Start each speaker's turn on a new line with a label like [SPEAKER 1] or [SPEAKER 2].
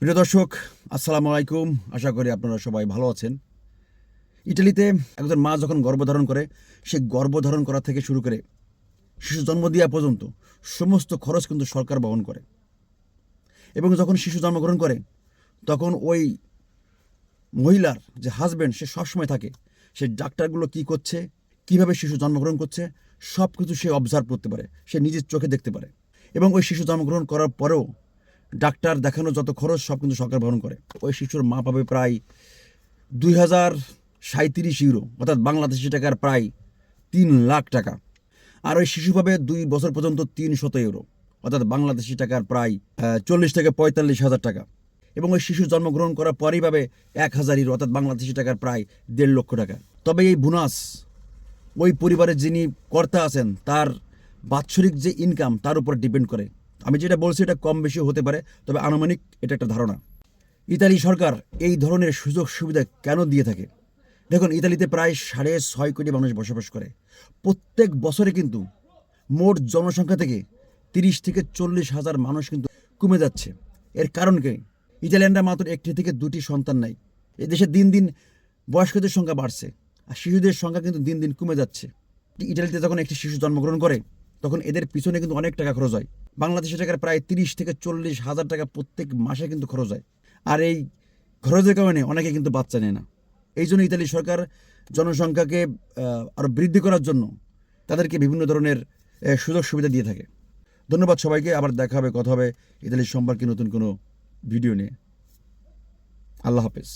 [SPEAKER 1] প্রিয় দর্শক, আসসালামু আলাইকুম। আশা করি আপনারা সবাই ভালো আছেন। ইটালিতে একজন মা যখন গর্ভধারণ করে, সে গর্ভধারণ করা থেকে শুরু করে, শিশু জন্ম দেওয়া পর্যন্ত সমস্ত খরচ কিন্তু সরকার বহন করে। এবং যখন শিশু জন্মগ্রহণ করে, তখন ওই মহিলার যে হাজব্যান্ড সে সবসময় থাকে, সে ডাক্তারগুলো কি করছে, কীভাবে শিশু জন্মগ্রহণ করছে সব কিছু সে অবজার্ভ করতে পারে, সে নিজের চোখে দেখতে পারে। এবং ওই শিশু জন্মগ্রহণ করার পরেও ডাক্তার দেখানো যত খরচ, সব কিন্তু সরকার বহন করে। ওই শিশুর মা পাবে প্রায় দুই হাজার সাঁত্রিশ ইউরো, অর্থাৎ বাংলাদেশি টাকার প্রায় তিন লাখ টাকা। আর ওই শিশু পাবে দুই বছর পর্যন্ত তিন শত ইউরো, অর্থাৎ বাংলাদেশি টাকার প্রায় চল্লিশ থেকে পঁয়তাল্লিশ হাজার টাকা। এবং ওই শিশু জন্মগ্রহণ করার পরেই পাবে এক হাজার ইউরো, অর্থাৎ বাংলাদেশি টাকার প্রায় দেড় লক্ষ টাকা। তবে এই বোনাস, ওই পরিবারের যিনি কর্তা আছেন, তার বাৎসরিক যে ইনকাম তার উপর ডিপেন্ড করে। আমি যেটা বলছি এটা কম বেশি হতে পারে, তবে আনুমানিক এটা একটা ধারণা। ইতালি সরকার এই ধরনের সুযোগ সুবিধা কেন দিয়ে থাকে? দেখুন, ইতালিতে প্রায় সাড়ে ছয় কোটি মানুষ বসবাস করে। প্রত্যেক বছরে কিন্তু মোট জনসংখ্যা থেকে তিরিশ থেকে চল্লিশ হাজার মানুষ কিন্তু কমে যাচ্ছে। এর কারণ কি? ইতালিয়ানরা মাত্র একটি থেকে দুটি সন্তান নেয়। দেশে দিন দিন বয়স্কদের সংখ্যা বাড়ছে, আর শিশুদের সংখ্যা কিন্তু দিন দিন কমে যাচ্ছে। ইটালিতে যখন একটি শিশু জন্মগ্রহণ করে, তখন এদের পিছনে কিন্তু অনেক টাকা খরচ হয়। বাংলাদেশের টাকার প্রায় তিরিশ থেকে চল্লিশ হাজার টাকা প্রত্যেক মাসে কিন্তু খরচ হয়। আর এই খরচের কারণে অনেকে কিন্তু বাচ্চা নেয় না। এই জন্য ইতালি সরকার জনসংখ্যাকে আরও বৃদ্ধি করার জন্য তাদেরকে বিভিন্ন ধরনের সুযোগ সুবিধা দিয়ে থাকে। ধন্যবাদ সবাইকে। আবার দেখা হবে, কথা হবে ইতালির সম্পর্কে নতুন কোনো ভিডিও নিয়ে। আল্লাহ হাফেজ।